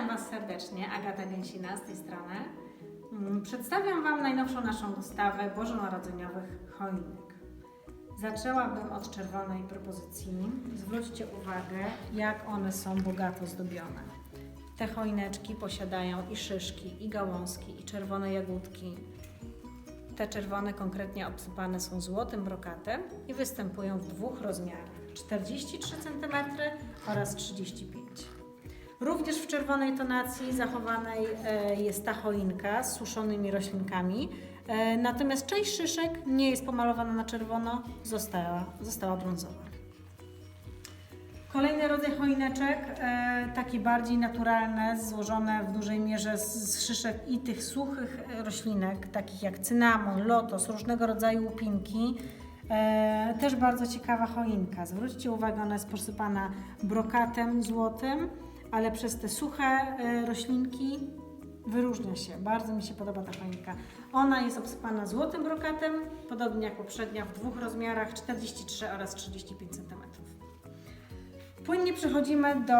Witam Was serdecznie, Agata Gęsina z tej strony. Mm, Przedstawiam Wam najnowszą naszą dostawę bożonarodzeniowych choinek. Zaczęłabym od czerwonej propozycji. Zwróćcie uwagę, jak one są bogato zdobione. Te choineczki posiadają i szyszki, i gałązki, i czerwone jagódki. Te czerwone konkretnie obsypane są złotym brokatem i występują w dwóch rozmiarach 43 cm oraz 35 Również w czerwonej tonacji zachowanej e, jest ta choinka z suszonymi roślinkami, e, natomiast część szyszek nie jest pomalowana na czerwono, została, została brązowa. Kolejny rodzaj choineczek, e, takie bardziej naturalne, złożone w dużej mierze z, szyszek i tych suchych roślinek, takich jak cynamon, lotos, różnego rodzaju łupinki. E, też bardzo ciekawa choinka. Zwróćcie uwagę, ona jest posypana brokatem złotym, ale przez te suche e, roślinki wyróżnia się. Bardzo mi się podoba ta choinka. Ona jest obsypana złotym brokatem, podobnie jak poprzednia, w dwóch rozmiarach 43 oraz 35 cm. Płynnie przechodzimy do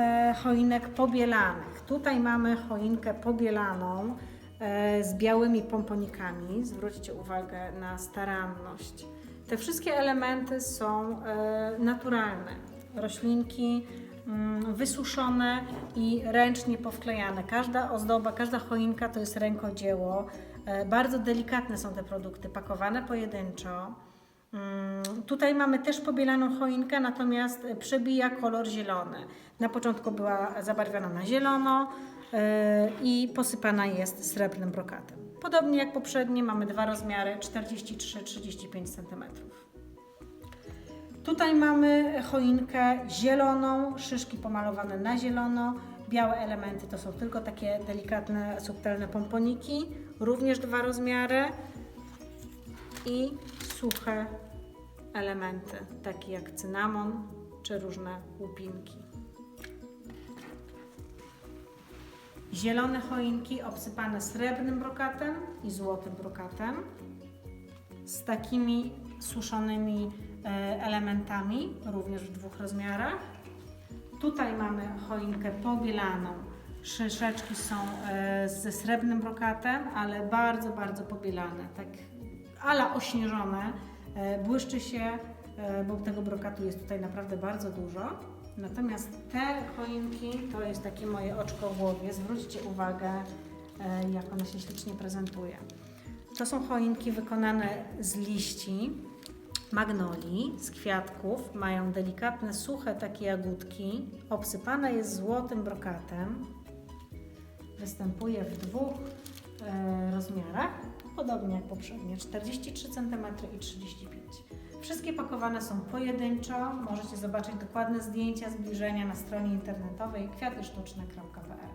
e, choinek pobielanych. Tutaj mamy choinkę pobielaną e, z białymi pomponikami. Zwróćcie uwagę na staranność. Te wszystkie elementy są naturalne. Roślinki wysuszone i ręcznie powklejane. Każda ozdoba, każda choinka to jest rękodzieło. E, bardzo delikatne są te produkty, pakowane pojedynczo. Mm, Tutaj mamy też pobielaną choinkę, natomiast przebija kolor zielony. Na początku była zabarwiona na zielono yy, i posypana jest srebrnym brokatem. Podobnie jak poprzednie, mamy dwa rozmiary 43-35 cm. Tutaj mamy choinkę zieloną, szyszki pomalowane na zielono. Białe elementy to są tylko takie delikatne, subtelne pomponiki, również dwa rozmiary i suche elementy, takie jak cynamon czy różne łupinki. Zielone choinki obsypane srebrnym brokatem i złotym brokatem z takimi suszonymi elementami, również w dwóch rozmiarach. Tutaj mamy choinkę pobielaną. Szyszeczki są e, ze srebrnym brokatem, ale bardzo, bardzo pobielane, tak ala ośnieżone. E, Błyszczy się, e, bo tego brokatu jest tutaj naprawdę bardzo dużo. Natomiast te choinki to jest takie moje oczko w głowie. Zwróćcie uwagę, e, jak one się ślicznie prezentuje. To są choinki wykonane z liści magnolii, z kwiatków. Mają delikatne, suche takie jagódki. Obsypane jest złotym brokatem. Występuje w dwóch e, rozmiarach, podobnie jak poprzednie 43 cm i 35 Wszystkie pakowane są pojedynczo. Możecie zobaczyć dokładne zdjęcia zbliżenia na stronie internetowej kwiatysztuczne.pl